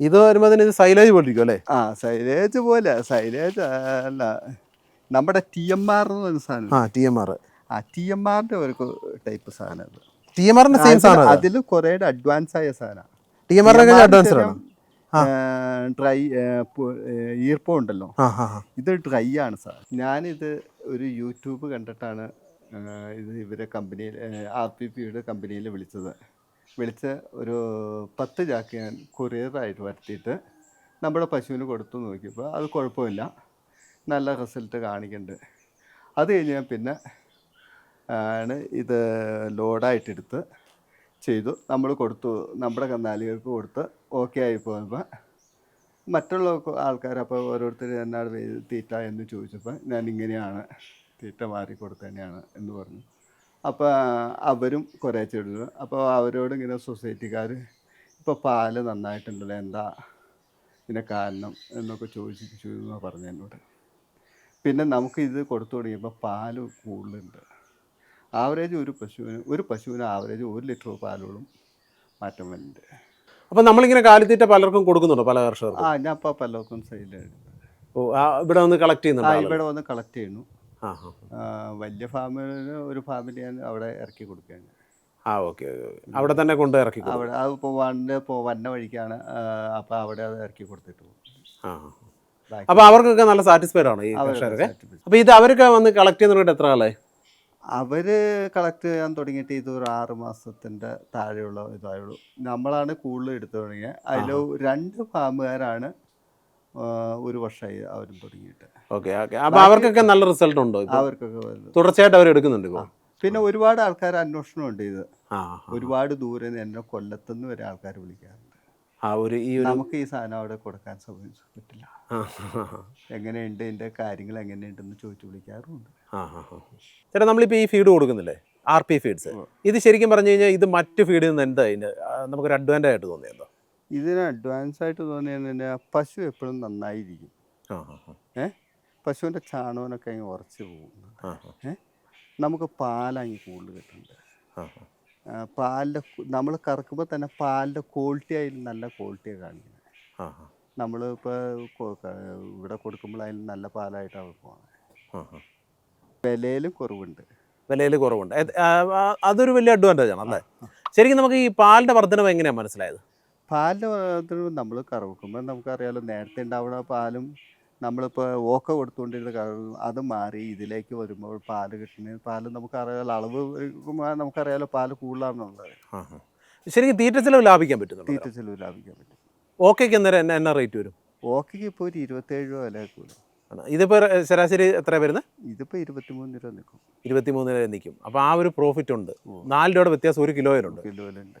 ഇത് വരുമ്പോൾ ഇത് സൈലേജ് പോലിരിക്കും അല്ലേ? ആ സൈലേജ് പോലെ സൈലേജ് അല്ല. നമ്മുടെ ടി എം ആർ എന്ന് പറഞ്ഞ സാധനം ആ ടി എം ആർ ആ ടി എം ആറിന്റെ ഒരു ടൈപ്പ് സാധനം ടിഎംആറിന്റെ ടി എം ആറിന്റെ സെയിം സാധനം അതിൽ കുറേ അഡ്വാൻസ് ആയ സാധനം. ടി എം ആണ്? ഡ്രൈ ഈർപ്പം ഉണ്ടല്ലോ. ഇത് ഡ്രൈ ആണ് സാർ. ഞാനിത് ഒരു യൂട്യൂബ് കണ്ടിട്ടാണ് ഇത് ഇവരെ കമ്പനിയിൽ ആർ പി പിയുടെ കമ്പനിയിൽ വിളിച്ചത്. വിളിച്ച് ഒരു പത്ത് ചാക്ക് ഞാൻ കൊറിയറായിട്ട് വരുത്തിയിട്ട് നമ്മുടെ പശുവിന് കൊടുത്തു നോക്കിയപ്പോൾ അത് കുഴപ്പമില്ല. നല്ല റിസൾട്ട് കാണിക്കുന്നുണ്ട് അത് കഴിഞ്ഞ് ഞാൻ പിന്നെ ആണ് ഇത് ലോഡായിട്ടെടുത്ത് ചെയ്തു. നമ്മൾ കൊടുത്തു. നമ്മുടെ കന്നാലികൾക്ക് കൊടുത്ത് ഓക്കെ ആയി പോകുമ്പോൾ മറ്റുള്ള ആൾക്കാർ അപ്പോൾ ഓരോരുത്തർ എന്നാണ് തീറ്റ എന്ന് ചോദിച്ചപ്പോൾ ഞാൻ ഇങ്ങനെയാണ് തീറ്റ മാറി കൊടുത്തന്നെയാണ് എന്ന് പറഞ്ഞു. അപ്പോൾ അവരും കുറേ ചെടികൾ അപ്പോൾ അവരോട് ഇങ്ങനെ സൊസൈറ്റിക്കാർ ഇപ്പോൾ പാൽ നന്നായിട്ടുണ്ടല്ലോ എന്താ ഇതിന്റെ കാരണം എന്നൊക്കെ ചോദിച്ചു എന്നാണ് പറഞ്ഞു എന്നോട് പിന്നെ നമുക്ക് ഇത് കൊടുത്തു തുടങ്ങിയപ്പോൾ പാൽ കൂടുതലുണ്ട്. ആവറേജ് ഒരു പശുവിന് ഒരു പശുവിന് ആവറേജ് ഒരു ലിറ്റർ പാലോളം മാറ്റം വരുന്നുണ്ട്. അപ്പോൾ നമ്മളിങ്ങനെ കാലിത്തീറ്റ പലർക്കും കൊടുക്കുന്നുണ്ടോ പല കർഷകർക്കും? ആ ഞാൻ ഇപ്പോൾ പലർക്കും സെയിലാണ് ഓ ആ, ഇവിടെ വന്ന് കളക്ട് ആ ചെയ്യുന്നുണ്ടോ ഇവിടെ വന്ന് കളക്ട് ചെയ്യുന്നു. ആ ആ. ആ, വലിയ ഫാമിന് ഒരു ഫാമിലി ഞാൻ അവിടെ ഇറക്കി കൊടുക്കുകയാണ്. ആ ഓക്കെ അവിടെ തന്നെ കൊണ്ട് ഇറക്കി കൊടുക്കും. അവിടെ അത് ഇപ്പോൾ വണ്ട് ഇപ്പോൾ വന്ന വഴിക്കാണ് അപ്പോൾ അവിടെ അത് ഇറക്കി കൊടുത്തിട്ട് പോകും. ആ ആ. ബാക്കി അപ്പൊ അവർക്കൊക്കെ നല്ല സാറ്റിസ്ഫൈഡ് ആണ് ഈ അവരുടെ കർഷകരൊക്കെ? satisfaction. അപ്പൊ ഇത് അവരൊക്കെ വന്ന് കളക്ട് ചെയ്യുന്നവരുടെ എത്ര കാലമായി അവർ കളക്ട് ചെയ്യാൻ തുടങ്ങിയിട്ട് ഇത് ഒരു ആറ് മാസത്തിന്റെ താഴെയുള്ള ഇതായുള്ളൂ. നമ്മളാണ് കൂടുതൽ എടുത്തു തുടങ്ങിയത് അതിൽ രണ്ട് ഫാമുകാരാണ് ഒരു വർഷമായി അവരും തുടങ്ങിയിട്ട്. Okay okay. അപ്പൊ അവർക്കൊക്കെ നല്ല റിസൾട്ട് ഉണ്ടോ അവർക്കൊക്കെ തുടർച്ചയായിട്ട് അവർ എടുക്കുന്നുണ്ട് പിന്നെ ഒരുപാട് ആൾക്കാർ അന്വേഷണമുണ്ട് ഇത്. ഒരുപാട് ദൂരെ നിന്ന് എന്നെ കൊല്ലത്തുനിന്ന് വരെ ആൾക്കാർ വിളിക്കാറുണ്ട്. ആ ഒരു ഈ ഒരു നമുക്ക് ഈ സാധനം അവിടെ കൊടുക്കാൻ പറ്റില്ല. എങ്ങനെയുണ്ട്? ഇതിന്റെ കാര്യങ്ങൾ എങ്ങനെയുണ്ടെന്ന് ചോദിച്ചു വിളിക്കാറുമുണ്ട്. ആ. ചേട്ടാ നമ്മളിപ്പോൾ ഈ ഫീഡ് കൊടുക്കുന്നില്ലേ? ആർ പി ഫീഡ്സ് ഇത് ശരിക്കും പറഞ്ഞു കഴിഞ്ഞാൽ ഇത് മറ്റു ഫീഡിൽ നിന്ന് എന്താ ഇതിന് നമുക്ക് നമുക്കൊരു അഡ്വാന്റേജ് ആയിട്ട് തോന്നിയതോ ഇതിന് അഡ്വാൻസ് ആയിട്ട് തോന്നിയെന്ന് പറഞ്ഞാൽ പശു എപ്പോഴും നന്നായിരിക്കും. ഏഹ് പശുവിന്റെ ചാണകനൊക്കെ അങ്ങ് ഉറച്ച് പോകും. ഏഹ് നമുക്ക് പാലങ്ങ് കൂടുതൽ കിട്ടുന്നുണ്ട്. പാലിന്റെ നമ്മൾ കറക്കുമ്പോൾ തന്നെ പാലിന്റെ ക്വാളിറ്റി ആയാലും നല്ല ക്വാളിറ്റിയാണ് കാണിക്കുന്നത്. നമ്മൾ ഇപ്പോൾ ഇവിടെ കൊടുക്കുമ്പോൾ അതിൽ നല്ല പാലായിട്ടാണ് പോകുന്നത്. വിലയിലും കുറവുണ്ട്. വിലയിൽ കുറവുണ്ട്. അതൊരു വലിയ അഡ്വാന്റേജ് ആണ് അല്ലേ? ശരിക്കും നമുക്ക് ഈ പാലിന്റെ വർധനവ് എങ്ങനെയാണ് മനസ്സിലായത്? പാലിന്റെ നമ്മൾ കറക്കുമ്പോൾ നമുക്കറിയാലോ നേരത്തെ ഉണ്ടാവുന്ന പാലും നമ്മളിപ്പോൾ ഓക്ക കൊടുത്തുകൊണ്ടിരുന്ന കാരണം അത് മാറി ഇതിലേക്ക് വരുമ്പോൾ പാൽ കിട്ടുന്ന പാൽ നമുക്കറിയാലോ അളവ് നമുക്കറിയാലോ പാൽ കൂടുതലാണെന്നുള്ളത്. ശരിക്കും തീറ്റ ചെലവ് ലാഭിക്കാൻ പറ്റും തീറ്റ ചെലവ് ലാഭിക്കാൻ പറ്റും. ഓക്കേക്ക് അന്നേരം എന്നാ എന്നാ റേറ്റ് വരും? ഓക്കയ്ക്ക് ഇപ്പോൾ ഒരു ഇരുപത്തേഴ് രൂപ വില കൂടും. ഇതിപ്പോൾ ഇതിപ്പോ ശരാശരി എത്ര വരുന്നത് ഇതിപ്പോൾ ഇരുപത്തിമൂന്ന് രൂപ നിൽക്കും. ഇരുപത്തിമൂന്ന് രൂപ നിൽക്കും. അപ്പോൾ ആ ഒരു പ്രോഫിറ്റ് ഉണ്ട്. നാല് രൂപയുടെ വ്യത്യാസം ഒരു കിലോയിലുണ്ട്. കിലോയിലുണ്ട്.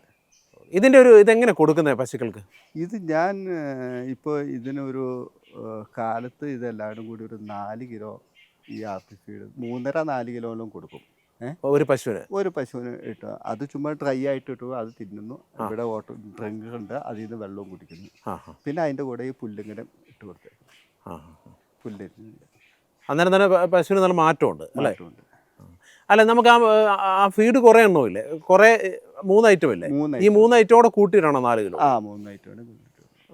ഇതിന്റെ ഒരു ഇതെങ്ങനെ കൊടുക്കുന്നത് പശുക്കൾക്ക്? ഇത് ഞാൻ ഇപ്പോൾ ഇതിനൊരു കാലത്ത് ഇതെല്ലാവരും കൂടി ഒരു നാല് കിലോ ഈ ആപ്പി ഫീഡ് മൂന്നര നാല് കിലോയിലും കൊടുക്കും. ഒരു പശുവിന്? ഒരു പശുവിന് ഇട്ടു. അത് ചുമ്മാ ഡ്രൈ ആയിട്ട് ഇട്ടു അത് തിന്നുന്നു. ഇവിടെ ഓട്ടോ ഡ്രിങ്ക് ഉണ്ട് അതിൽ നിന്ന് വെള്ളവും കുടിക്കുന്നു. പിന്നെ അതിന്റെ കൂടെ ഈ പുല്ലിങ്ങനെ ഇട്ട് കൊടുത്തു. പുല്ല് അന്നേരം തന്നെ പശുവിന് നല്ല മാറ്റമുണ്ട് അല്ലേ? അല്ല നമുക്ക് ആ ആ ഫീഡ് കുറേ എണ്ണമില്ലേ? കുറേ മൂന്ന് ഐറ്റം ഇല്ലേ? ഈ മൂന്ന് ഐറ്റോടെ കൂട്ടിയിട്ടാണോ നാല് കിലോ? ആ മൂന്ന് ഐറ്റമാണ്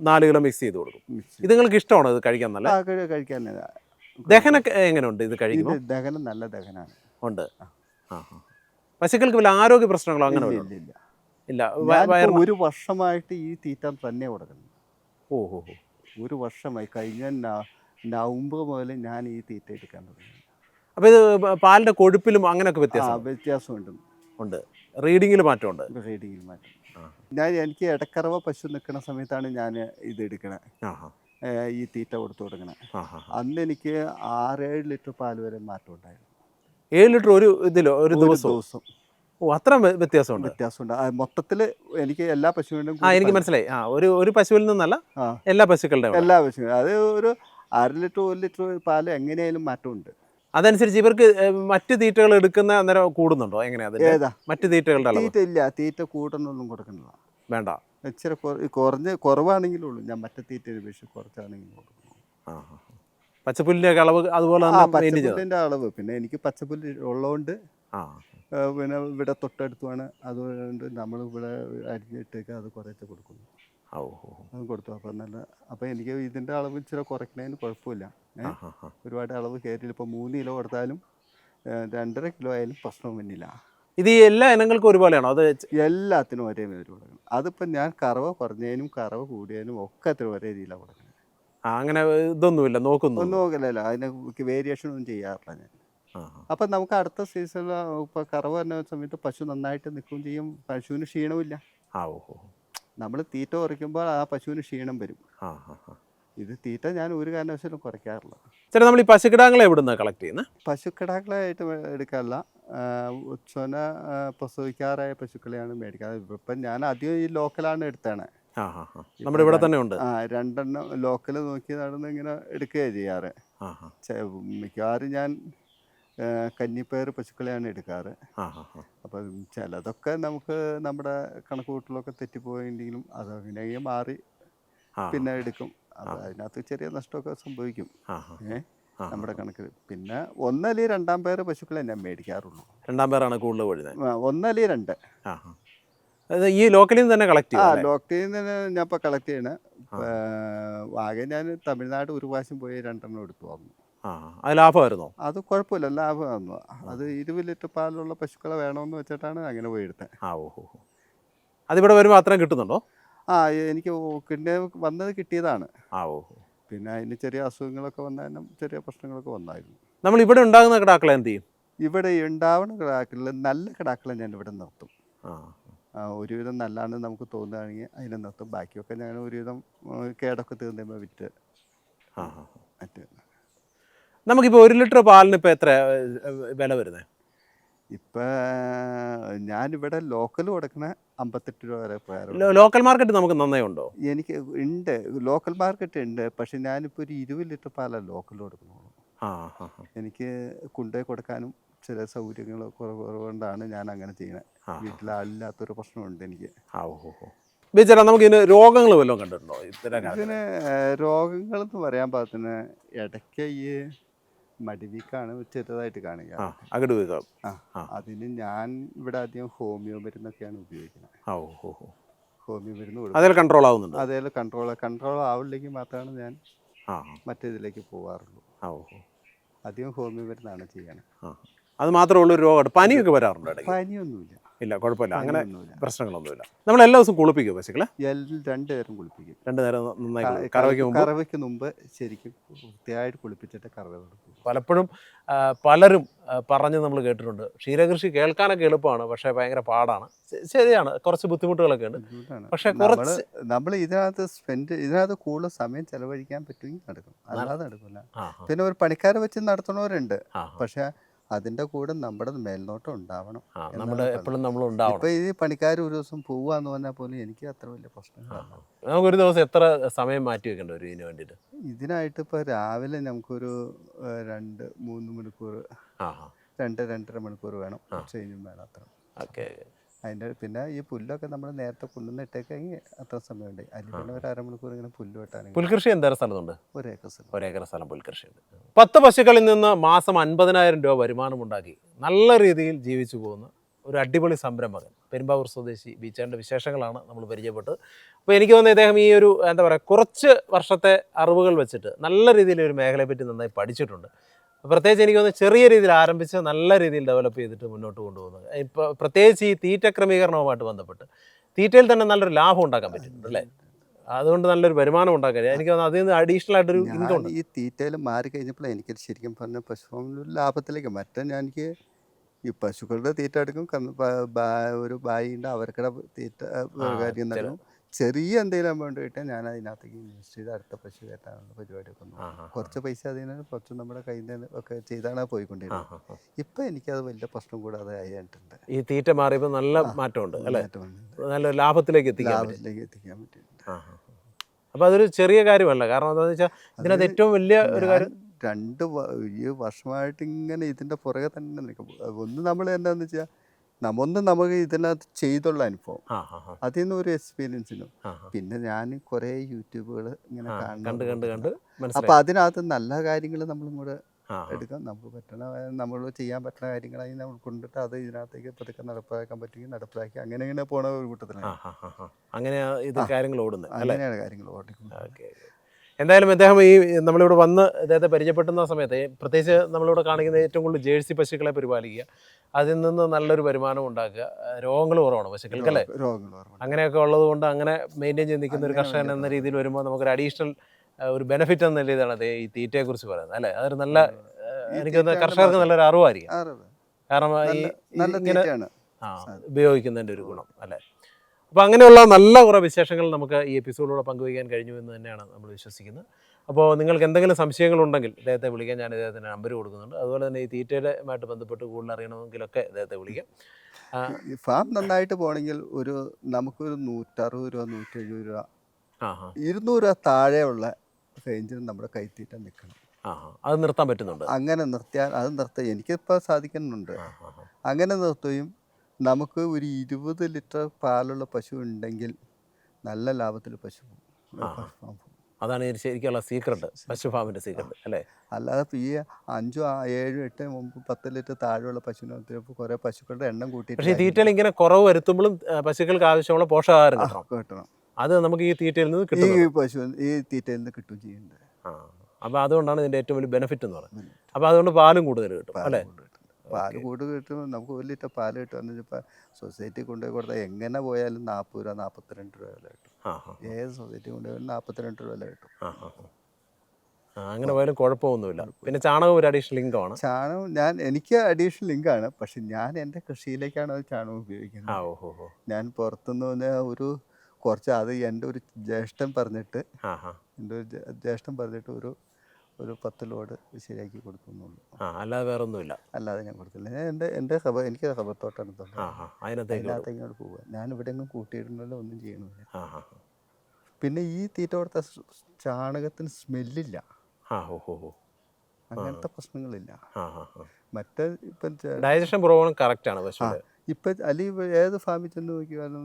നാല് കിലോ മിക്സ് ചെയ്ത് കൊടുക്കും. ഇത് നിങ്ങൾക്ക് ഇഷ്ടമാണോ ഇത് കഴിക്കാൻ നല്ല? കഴിക്കാൻ ദഹനൊക്കെ എങ്ങനെയുണ്ട്? ഇത് ഇത് ദഹനം നല്ല ദഹനമാണ് ഉണ്ട്. ആ. പശുക്കൾക്ക് വല്ല ആരോഗ്യ പ്രശ്നങ്ങളോ അങ്ങനെ ഇല്ല ഇല്ല. ഒരു വർഷമായിട്ട് ഈ തീറ്റ തന്നെ കൊടുക്കുന്നു. ഓഹോ ഒരു വർഷമായി കഴിഞ്ഞ നവംബർ മുതൽ ഞാൻ ഈ തീറ്റ എടുക്കാൻ തുടങ്ങി അപ്പോൾ ഇത് പാലിന്റെ കൊഴുപ്പിലും അങ്ങനെയൊക്കെ വ്യത്യാസം വ്യത്യാസമുണ്ട്. ഉണ്ട്. റീഡിങ്ങിൽ മാറ്റമുണ്ട്. റീഡിങ്ങിൽ മാറ്റം. ഞാൻ എനിക്ക് ഇടക്കറവ പശു നിൽക്കുന്ന സമയത്താണ് ഞാൻ ഇത് എടുക്കണേ. ആ ആ ഈ തീറ്റ കൊടുത്തു ആ അന്ന് എനിക്ക് ആറേഴ് ലിറ്റർ പാൽ വരെ മാറ്റം ഉണ്ടായിരുന്നു. ഏഴ് ലിറ്റർ ഒരു ഇതിലോ ഒരു ദിവസം? ദിവസം. ഓ അത്ര വ്യ- വ്യത്യാസമുണ്ട്. വ്യത്യാസമുണ്ട്. മൊത്തത്തിൽ എനിക്ക് എല്ലാ പശുവിനും ആ എനിക്ക് മനസ്സിലായി. ആ ഒരു ഒരു പശുവിൽ നിന്നല്ല എല്ലാ പശുക്കളുടെ എല്ലാ പശുവിനും. അത് ഒരു അര ലിറ്റർ ഒരു ലിറ്റർ പാൽ എങ്ങനെയായാലും മാറ്റമുണ്ട്. അതനുസരിച്ച് ഇവർക്ക് മറ്റു തീറ്റകൾ എടുക്കുന്ന അന്നേരം കൂടുന്നുണ്ടോ? എങ്ങനെയാ മറ്റു തീറ്റകളുടെ തീറ്റ ഇല്ല. തീറ്റ കൂട്ടണൊന്നും കൊടുക്കണില്ല വേണ്ട. ഇച്ചിരി കുറ- കുറഞ്ഞ് കുറവാണെങ്കിലേ ഉള്ളൂ. ഞാൻ മറ്റു തീറ്റ അപേക്ഷിച്ച് കുറച്ചാണെങ്കിലും കൊടുക്കും. പച്ചപ്പുല്ലിന്റെ അളവ് അതുപോലെ പച്ചപ്പുല്ലിന്റെ അളവ്. പിന്നെ എനിക്ക് പച്ചപ്പുല്ല് ഉള്ളതുകൊണ്ട് പിന്നെ ഇവിടെ തൊട്ടടുത്തുമാണ്. അതുകൊണ്ട് നമ്മൾ ഇവിടെ അരിഞ്ഞിട്ടേക്ക് അത് കുറേ കൊടുക്കുന്നു. അത് കൊടുത്തു. അപ്പം നല്ല അപ്പം എനിക്ക് ഇതിന്റെ അളവ് ഇച്ചിരി കുറയ്ക്കണതിന് കുഴപ്പമില്ല. ഒരുപാട് അളവ് കയറ്റില്ല ഇപ്പോൾ മൂന്ന് കിലോ കൊടുത്താലും രണ്ടര കിലോ ആയാലും പ്രശ്നം വന്നില്ല. ഇത് എല്ലാ ഇനങ്ങൾക്കും ഒരുപോലെയാണോ? അത് എല്ലാത്തിനും ഒരേ മേൽ കൊടുക്കണം. അതിപ്പോൾ ഞാൻ കറവ കുറഞ്ഞതിനും കറവ കൂടിയതിനും ഒക്കെ അത്ര ഒരേ രീതിയിലാണ് കൊടുക്കുന്നത് അങ്ങനെ ഇതൊന്നുമില്ല നോക്കുന്നു. ഒന്നും നോക്കില്ല അതിനെ വേരിയേഷൻ ഒന്നും ചെയ്യാറില്ല ഞാൻ. അപ്പം നമുക്ക് അടുത്ത സീസണിൽ ഇപ്പോൾ കറവ് വരുന്ന സമയത്ത് പശു നന്നായിട്ട് നിൽക്കുകയും ചെയ്യും. പശുവിന് ക്ഷീണവും ഇല്ല ആ ഓഹോ. ഓ നമ്മൾ തീറ്റ കുറയ്ക്കുമ്പോൾ ആ പശുവിന് ക്ഷീണം വരും. ഇത് തീറ്റ ഞാൻ ഒരു കാരണവശാലും കുറയ്ക്കാറില്ല. ചേട്ടാ നമ്മൾ ഈ പശുക്കിടാങ്ങളെ എവിടുന്ന് കളക്ട് ചെയ്യുന്നത് പശുക്കിടാക്കളായിട്ട് ആയിട്ട് എടുക്കാറില്ല ഉച്ചന പ്രസവിക്കാറായ പശുക്കളെയാണ് മേടിക്കാറ്. ഇപ്പം ഞാൻ ആദ്യം ഈ ലോക്കലാണ് എടുത്താണ്. നമ്മുടെ ഇവിടെ തന്നെ ഉണ്ട് ആ രണ്ടെണ്ണം ലോക്കൽ നോക്കി നടന്ന് ഇങ്ങനെ എടുക്കുകയാണ് ചെയ്യാറ്. മിക്കവാറും ഞാൻ കന്നിപ്പയർ പശുക്കളെയാണ് എടുക്കാറ്. അപ്പം ചിലതൊക്കെ നമുക്ക് നമ്മുടെ കണക്കുകൂട്ടലൊക്കെ തെറ്റിപ്പോയെങ്കിലും അത് അങ്ങനെ മാറി പിന്നെ എടുക്കും. അത് അതിനകത്ത് ചെറിയ നഷ്ടമൊക്കെ സംഭവിക്കും. നമ്മുടെ കണക്ക് പിന്നെ ഒന്നലി രണ്ടാം പേര് പശുക്കളെ ഞാൻ മേടിക്കാറുള്ളൂ. രണ്ടാം പേരാണ് കൂടുതൽ കൊഴുന്നത് ആ, രണ്ട്. ഈ ലോക്കലിൽ നിന്ന് തന്നെ കളക്ട് ആ? ലോക്കലിൽ നിന്ന് തന്നെ ഞാൻ ഇപ്പോൾ കളക്ട് ചെയ്യണേ. ആകെ ഞാൻ തമിഴ്നാട് ഒരു പ്രാവശ്യം പോയി രണ്ടെണ്ണം എടുത്തു വന്നു ആ അത് ലാഭമായിരുന്നോ? അത് കുഴപ്പമില്ല ലാഭമായിരുന്നു. അത് ഇരുപത് ലിറ്റർ പാലുള്ള പശുക്കളെ വേണമെന്ന് വെച്ചിട്ടാണ് അങ്ങനെ പോയി എടുത്തത് ആ ഓഹോ. അതിവിടെ വരുമ്പോൾ അത്രയും കിട്ടുന്നുണ്ടോ? ആ എനിക്ക് കിട്ടിയ വന്നത് കിട്ടിയതാണ്. ആ ഓഹോ പിന്നെ അതിന് ചെറിയ അസുഖങ്ങളൊക്കെ വന്നാലും ചെറിയ പ്രശ്നങ്ങളൊക്കെ വന്നായിരുന്നു. നമ്മൾ ഇവിടെ ഉണ്ടാകുന്ന കിടാക്കളെ എന്ത് ചെയ്യും? ഇവിടെ ഉണ്ടാവുന്ന കിടാക്കളിൽ നല്ല കിടാക്കളെ ഞാൻ ഇവിടെ നിർത്തും. ഒരുവിധം നല്ലതാണെന്ന് നമുക്ക് തോന്നുകയാണെങ്കിൽ അതിനെ നിർത്തും. ബാക്കിയൊക്കെ ഞാൻ ഒരുവിധം കേടൊക്കെ തീർന്നുമ്പോൾ വിറ്റ്. മറ്റ് നമുക്കിപ്പോൾ ഒരു ലിറ്റർ പാലിന് ഇപ്പോൾ എത്ര വില വരുന്നത് ഇപ്പം ഞാനിവിടെ ലോക്കൽ കൊടുക്കണ അമ്പത്തെട്ട് രൂപ വരെ പ്രകാരം ലോക്കൽ മാർക്കറ്റ് നമുക്ക് നന്നായി ഉണ്ടോ? എനിക്ക് ഉണ്ട് ലോക്കൽ മാർക്കറ്റ് ഉണ്ട് പക്ഷെ ഞാനിപ്പോൾ ഒരു ഇരുപത് ലിറ്റർ പാലാണ് ലോക്കൽ കൊടുക്കുന്നുള്ളൂ ആ ആ ആ. എനിക്ക് കൊണ്ടുപോയി കൊടുക്കാനും ചില സൗകര്യങ്ങൾ കുറവ് കുറവുകൊണ്ടാണ് ഞാൻ അങ്ങനെ ചെയ്യുന്നത്. വീട്ടിൽ ആളില്ലാത്തൊരു പ്രശ്നമുണ്ട് എനിക്ക്. നമുക്ക് ഇതിന് രോഗങ്ങൾ വല്ലതും കണ്ടിട്ടുണ്ടോ? ഇത്തരം രോഗങ്ങൾ എന്ന് പറയാൻ പാകത്തിന് ഇടയ്ക്ക് ഈ മടിവീക്കാണ് ചെറുതായിട്ട് കാണുക അകട് വീക്കം. അതിന് ഞാൻ ഇവിടെ ആദ്യം ഹോമിയോ മരുന്നൊക്കെയാണ് ഉപയോഗിക്കുന്നത്. ഹോമിയോ മരുന്ന് അതിൽ കൺട്രോൾ ആവുന്നുണ്ട്? അതേ കൺട്രോൾ കൺട്രോൾ ആവില്ലെങ്കിൽ മാത്രമാണ് ഞാൻ മറ്റേതിലേക്ക് പോവാറുള്ളൂ. അധികം ഹോമിയോ മരുന്നാണ് ചെയ്യണത്. അത് മാത്രമേ ഉള്ളൂ ഒരു രോഗം. പനിയൊക്കെ വരാറുണ്ട് പനിയൊന്നുമില്ല. ഇല്ല കുഴപ്പമില്ല. അങ്ങനെ പ്രശ്നങ്ങളൊന്നുമില്ല. നമ്മൾ എല്ലാ ദിവസവും കുളിപ്പിക്കും പശുക്കളെ രണ്ടു നേരം കുളിപ്പിക്കും. രണ്ടു നേരം നന്നായി കറവയ്ക്ക് മുമ്പ്? കറവയ്ക്ക് മുമ്പ് ശരിക്കും വൃത്തിയായിട്ട് കുളിപ്പിച്ചിട്ട് കറവ പലപ്പോഴും പലരും പറഞ്ഞ് നമ്മൾ കേട്ടിട്ടുണ്ട്. ക്ഷീരകൃഷി കേൾക്കാനൊക്കെ എളുപ്പമാണ് പക്ഷേ ഭയങ്കര പാടാണ്. ശരിയാണ് കുറച്ച് ബുദ്ധിമുട്ടുകളൊക്കെ ഉണ്ട്. പക്ഷെ കുറച്ച് നമ്മൾ ഇതിനകത്ത് സ്പെൻഡ് ഇതിനകത്ത് കൂടുതൽ സമയം ചെലവഴിക്കാൻ പറ്റുമെങ്കിൽ നടക്കും. അല്ലാതെ നടക്കില്ല പിന്നെ ഒരു പണിക്കാരെ വെച്ച് നടത്തുന്നവരുണ്ട്. പക്ഷെ അതിന്റെ കൂടെ നമ്മുടെ മേൽനോട്ടം ഉണ്ടാവണം നമ്മുടെ എപ്പോഴും നമ്മൾ ഉണ്ടാവണം. ഇപ്പൊ ഈ പണിക്കാർ ഒരു ദിവസം പോവാന്ന് പറഞ്ഞാൽ പോലും എനിക്ക് അത്ര വലിയ പ്രശ്നങ്ങളാണ് നമുക്ക് ഒരു ദിവസം എത്ര സമയം മാറ്റി വെക്കേണ്ട ഒരു ഇതിന് വേണ്ടിയിട്ട്? ഇതിനായിട്ട് ഇപ്പൊ രാവിലെ നമുക്കൊരു രണ്ട് മൂന്ന് മണിക്കൂർ രണ്ട് രണ്ടര മണിക്കൂർ വേണം. ഉച്ച കഴിഞ്ഞും വേണം അത്ര. ഓക്കെ. അതിന്റെ പിന്നെ ഈ പുല്ലൊക്കെ നമ്മൾ നേരത്തെ കൊണ്ടുവന്നിട്ടേക്കെങ്കിൽ അത്ര സമയമുണ്ട്. അതിൽ പിന്നെ ഒരു അരമണിക്കൂർ ഇങ്ങനെ പുല്ല് വെട്ടാനെങ്കിൽ പുൽകൃഷി എന്തേരം സ്ഥലത്തുണ്ട്? ഒരേക്കർ ഏക്കർ സ്ഥലം. ഒരേക്കർ സ്ഥലം പുൽകൃഷിയുണ്ട്. പത്ത് പശുക്കളിൽ നിന്ന് മാസം അൻപതിനായിരം രൂപ വരുമാനമുണ്ടാക്കി നല്ല രീതിയിൽ ജീവിച്ചു പോകുന്ന ഒരു അടിപൊളി സംരംഭകൻ പെരുമ്പാവൂർ സ്വദേശി ബീച്ചാന്റെ വിശേഷങ്ങളാണ് നമ്മൾ പരിചയപ്പെട്ടത്. അപ്പോൾ എനിക്ക് തോന്നുന്നത് ഇദ്ദേഹം ഈ ഒരു എന്താ പറയുക കുറച്ച് വർഷത്തെ അറിവുകൾ വെച്ചിട്ട് നല്ല രീതിയിൽ ഒരു മേഖലയെ പറ്റി നന്നായി പഠിച്ചിട്ടുണ്ട്. പ്രത്യേകിച്ച് എനിക്ക് തോന്നുന്നു ചെറിയ രീതിയിൽ ആരംഭിച്ച് നല്ല രീതിയിൽ ഡെവലപ്പ് ചെയ്തിട്ട് മുന്നോട്ട് കൊണ്ടുപോകുന്നത്. ഇപ്പോൾ പ്രത്യേകിച്ച് ഈ തീറ്റ ക്രമീകരണവുമായിട്ട് ബന്ധപ്പെട്ട് തീറ്റയിൽ തന്നെ നല്ലൊരു ലാഭം ഉണ്ടാക്കാൻ പറ്റുന്നുണ്ട് അല്ലേ? അതുകൊണ്ട് നല്ലൊരു വരുമാനം ഉണ്ടാക്കാൻ എനിക്ക് തോന്നുന്നു അതിൽ നിന്ന് അഡീഷണൽ ആയിട്ടൊരു ഇൻകം ഉണ്ട്. ഈ തീറ്റയിൽ മാറി കഴിഞ്ഞപ്പോൾ എനിക്ക് ശരിക്കും പറഞ്ഞ പശു ലാഭത്തിലേക്ക് മറ്റേ ഞാൻ എനിക്ക് ഈ പശുക്കളുടെ തീറ്റ എടുക്കും. ഒരു ബായിന്റെ അവർക്കുടെ തീറ്റ കാര്യം നൽകും ചെറിയ എന്തെങ്കിലും എമൗണ്ട് കിട്ടിയാൽ ഞാൻ അതിനകത്തേക്ക് ഇൻവെസ്റ്റ് ചെയ്ത് അടുത്ത പശു കയറ്റാനുള്ള പരിപാടിയൊക്കെ നോക്കും കുറച്ച് പൈസ അതിന് കുറച്ച് നമ്മുടെ കയ്യിൽ നിന്ന് ഒക്കെ ചെയ്താണ് പോയിക്കൊണ്ടിരുന്നത്. ഇപ്പൊ എനിക്കത് വലിയ പ്രശ്നം കൂടാതെ ആയിട്ടുണ്ട് ഈ തീറ്റ മാറിയപ്പോൾ നല്ല മാറ്റമുണ്ട് അല്ലേ? നല്ല ലാഭത്തിലേക്ക് എത്തിക്കാൻ ലാഭത്തിലേക്ക് എത്തിക്കാൻ പറ്റിയിട്ടുണ്ട്. അപ്പോൾ അതൊരു ചെറിയ കാര്യമല്ല. കാരണം എന്താണെന്ന് വെച്ചാൽ ഇതിനകത്ത് ഏറ്റവും വലിയ ഒരു കാര്യം രണ്ട് ഈ വർഷമായിട്ട് ഇങ്ങനെ ഇതിന്റെ പുറകെ തന്നെ നിൽക്കും ഒന്ന് നമ്മൾ എന്താന്ന് വെച്ചാൽ നമ്മൊന്ന് നമുക്ക് ഇതിനകത്ത് ചെയ്തുള്ള അനുഭവം. അതിൽ നിന്ന് ഒരു എക്സ്പീരിയൻസിനും. പിന്നെ ഞാൻ കുറെ യൂട്യൂബുകൾ ഇങ്ങനെ കണ്ട് കണ്ട് കണ്ട്. അപ്പൊ അതിനകത്ത് നല്ല കാര്യങ്ങൾ നമ്മളും കൂടെ. എടുക്കാം. നമുക്ക് പറ്റണ നമ്മൾ ചെയ്യാൻ പറ്റുന്ന കാര്യങ്ങളായി നമ്മൾ കൊണ്ടിട്ട് അത് ഇതിനകത്തേക്ക് പതുക്കെ നടപ്പിലാക്കാൻ പറ്റുകയും നടപ്പിലാക്കി അങ്ങനെ ഇങ്ങനെ പോണ ഒരു കൂട്ടത്തിലാണ്. ഇത് കാര്യങ്ങൾ ഓടുന്നത് അങ്ങനെയാണ് കാര്യങ്ങൾ ഓടിക്കുന്നത്. എന്തായാലും അദ്ദേഹം ഈ നമ്മളിവിടെ വന്ന് അദ്ദേഹത്തെ പരിചയപ്പെടുന്ന സമയത്ത് പ്രത്യേകിച്ച് നമ്മളിവിടെ കാണിക്കുന്ന ഏറ്റവും കൂടുതൽ ജേഴ്സി പശുക്കളെ പരിപാലിക്കുക. അതിൽ നിന്ന് നല്ലൊരു വരുമാനം ഉണ്ടാക്കുക. രോഗങ്ങൾ കുറവാണ് പശുക്കൾക്ക് അല്ലേ? അങ്ങനെയൊക്കെ ഉള്ളത് കൊണ്ട് അങ്ങനെ മെയിന്റെയിൻ ചെയ്ത് നിൽക്കുന്ന ഒരു കർഷകൻ എന്ന രീതിയിൽ വരുമ്പോൾ നമുക്കൊരു അഡീഷണൽ ഒരു ബെനിഫിറ്റ് എന്ന രീതിയിലാണ് അത് ഈ തീറ്റയെ കുറിച്ച് പറയുന്നത് അല്ലേ? അതൊരു നല്ല എനിക്ക് കർഷകർക്ക് നല്ലൊരു അറിവായിരിക്കും. അറിവ്. കാരണം ഈ ഇങ്ങനെ ആ ഉപയോഗിക്കുന്നതിന്റെ ഒരു ഗുണം അല്ലേ? അപ്പോൾ അങ്ങനെയുള്ള നല്ല കുറേ വിശേഷങ്ങൾ നമുക്ക് ഈ എപ്പിസോഡിലൂടെ പങ്കുവയ്ക്കാൻ കഴിഞ്ഞു എന്ന് തന്നെയാണ് നമ്മൾ വിശ്വസിക്കുന്നത്. അപ്പോൾ നിങ്ങൾക്ക് എന്തെങ്കിലും സംശയങ്ങളുണ്ടെങ്കിൽ ഇദ്ദേഹത്തെ വിളിക്കാൻ ഞാൻ ഇദ്ദേഹത്തിന് നമ്പർ കൊടുക്കുന്നുണ്ട്. അതുപോലെ തന്നെ ഈ തീറ്റയുമായിട്ട് ബന്ധപ്പെട്ട് കൂടുതൽ അറിയണമെങ്കിലൊക്കെ ഇദ്ദേഹത്തെ വിളിക്കാം. ഈ ഫാം നന്നായിട്ട് പോകണമെങ്കിൽ ഒരു നമുക്കൊരു നൂറ്ററുപത് രൂപ നൂറ്റി എഴുപത് രൂപ ആ ഇരുന്നൂറ് രൂപ താഴെയുള്ള റേഞ്ചിൽ നമ്മുടെ കൈത്തീറ്റ നിൽക്കണം. ആ. അത് നിർത്താൻ പറ്റുന്നുണ്ട്. അങ്ങനെ നിർത്തിയാൽ അത് നിർത്താൻ എനിക്കിപ്പോൾ സാധിക്കുന്നുണ്ട്. അങ്ങനെ നിർത്തുകയും നമുക്ക് ഒരു ഇരുപത് ലിറ്റർ പാലുള്ള പശു ഉണ്ടെങ്കിൽ നല്ല ലാഭത്തിൽ പശു പോകും. അതാണ് ശരിക്കുള്ള സീക്രട്ട് പശു ഫാമിന്റെ സീക്രട്ട് അല്ലേ? അല്ലാതെ ഈ അഞ്ചും ഏഴ് എട്ട് മുമ്പ് പത്ത് ലിറ്റർ താഴെയുള്ള പശുവിനെ കുറേ പശുക്കളുടെ എണ്ണം കൂട്ടി പക്ഷേ ഈ തീറ്റയിൽ ഇങ്ങനെ കുറവ് വരുത്തുമ്പോഴും പശുക്കൾക്ക് ആവശ്യമുള്ള പോഷകാഹാരം കിട്ടണം. അത് നമുക്ക് ഈ തീറ്റയിൽ നിന്ന് കിട്ടും ഈ പശു ഈ തീറ്റയിൽ നിന്ന് കിട്ടും ചെയ്യുന്നുണ്ട്. ആ. അപ്പോൾ അതുകൊണ്ടാണ് ഇതിന്റെ ഏറ്റവും വലിയ ബെനിഫിറ്റ് എന്ന് പറയുന്നത്. അപ്പോൾ അതുകൊണ്ട് പാലും കൂടുതൽ കിട്ടും അല്ലേ? പാൽ കൂട് കിട്ടുമ്പോൾ നമുക്ക് ഒരു ലിറ്റർ പാൽ കിട്ടുമെന്ന് വെച്ചാൽ സൊസൈറ്റി കൊണ്ടുപോയി കൊടുത്താൽ എങ്ങനെ പോയാലും നാൽപ്പത് രൂപ നാൽപ്പത്തിരണ്ട് രൂപ വില കിട്ടും. ഏത് സൊസൈറ്റി കൊണ്ടുപോയാലും നാൽപ്പത്തിരണ്ട് രൂപ വില കിട്ടും. അങ്ങനെ പോയാലും കുഴപ്പമൊന്നുമില്ല. പിന്നെ ചാണകം ഒരു അഡീഷണൽ ആണ്. ചാണകം ഞാൻ എനിക്ക് അഡീഷണൽ ലിങ്കാണ് പക്ഷെ ഞാൻ എന്റെ കൃഷിയിലേക്കാണ് അത് ചാണകം ഉപയോഗിക്കുന്നത്. ഞാൻ പുറത്തുനിന്ന് ഒരു കുറച്ച് അത് എന്റെ ഒരു ജ്യേഷ്ഠൻ പറഞ്ഞിട്ട് എന്റെ ഒരു ജ്യേഷ്ഠൻ പറഞ്ഞിട്ട് ഒരു ഒരു പത്ത് ലോഡ് ശരിയാക്കി കൊടുക്കുന്നുള്ളൂ. ആ അല്ലാതെ വേറെ ഒന്നുമില്ല അല്ലാതെ ഞാൻ കൊടുത്തില്ല. ഞാൻ എന്റെ എന്റെ ഹബ എനിക്ക് ഹബത്തോട്ടാണ് അതിനകത്തേക്ക് ഇങ്ങോട്ട് പോവുക. ഞാൻ ഇവിടെ എങ്ങും കൂട്ടിയിടുന്നില്ല ഒന്നും ചെയ്യണമില്ല പിന്നെ ഈ തീറ്റ കൊടുത്ത ചാണകത്തിന് സ്മെല്ലില്ല. അങ്ങനത്തെ പ്രശ്നങ്ങളില്ല. മറ്റേ ഇപ്പം ഡൈജഷൻ പ്രോബ്ലം കറക്റ്റാണ് പശുവിന്റെ ഇപ്പം അല്ലെങ്കിൽ ഏത് ഫാമിൽ ചെന്ന് നോക്കിയാലും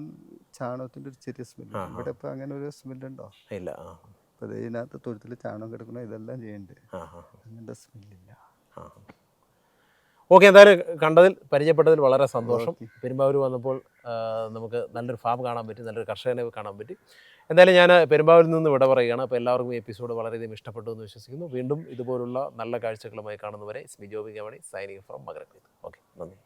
ചാണകത്തിന്റെ ഒരു ചെറിയ സ്മെല്ല് ഇവിടെ ഇപ്പൊ അങ്ങനെ ഒരു സ്മെല്ലുണ്ടോ? ഇല്ല ഇപ്പം ഇതിനകത്ത് തൊഴുത്തിൽ ചാണകം കിടക്കണം ഇതെല്ലാം ചെയ്യുന്നുണ്ട് അങ്ങനത്തെ സ്മെല്ലില്ല. ഓക്കെ എന്തായാലും കണ്ടതിൽ പരിചയപ്പെട്ടതിൽ വളരെ സന്തോഷം. പെരുമ്പാവൂർ വന്നപ്പോൾ നമുക്ക് നല്ലൊരു ഫാം കാണാൻ പറ്റി നല്ലൊരു കർഷകനെ കാണാൻ പറ്റി. എന്തായാലും ഞാൻ പെരുമ്പാവൂരിൽ നിന്ന് വിട പറയുകയാണ്. അപ്പോൾ എല്ലാവർക്കും ഈ എപ്പിസോഡ് വളരെയധികം ഇഷ്ടപ്പെട്ടു എന്ന് വിശ്വസിക്കുന്നു. വീണ്ടും ഇതുപോലുള്ള നല്ല കാഴ്ചകളുമായി കാണുന്നവരെ സ്മിജോബി ജോബി സൈനിക സൈനിങ് ഫ്രം മകരക്കുത്ത് ഓക്കെ നന്ദി.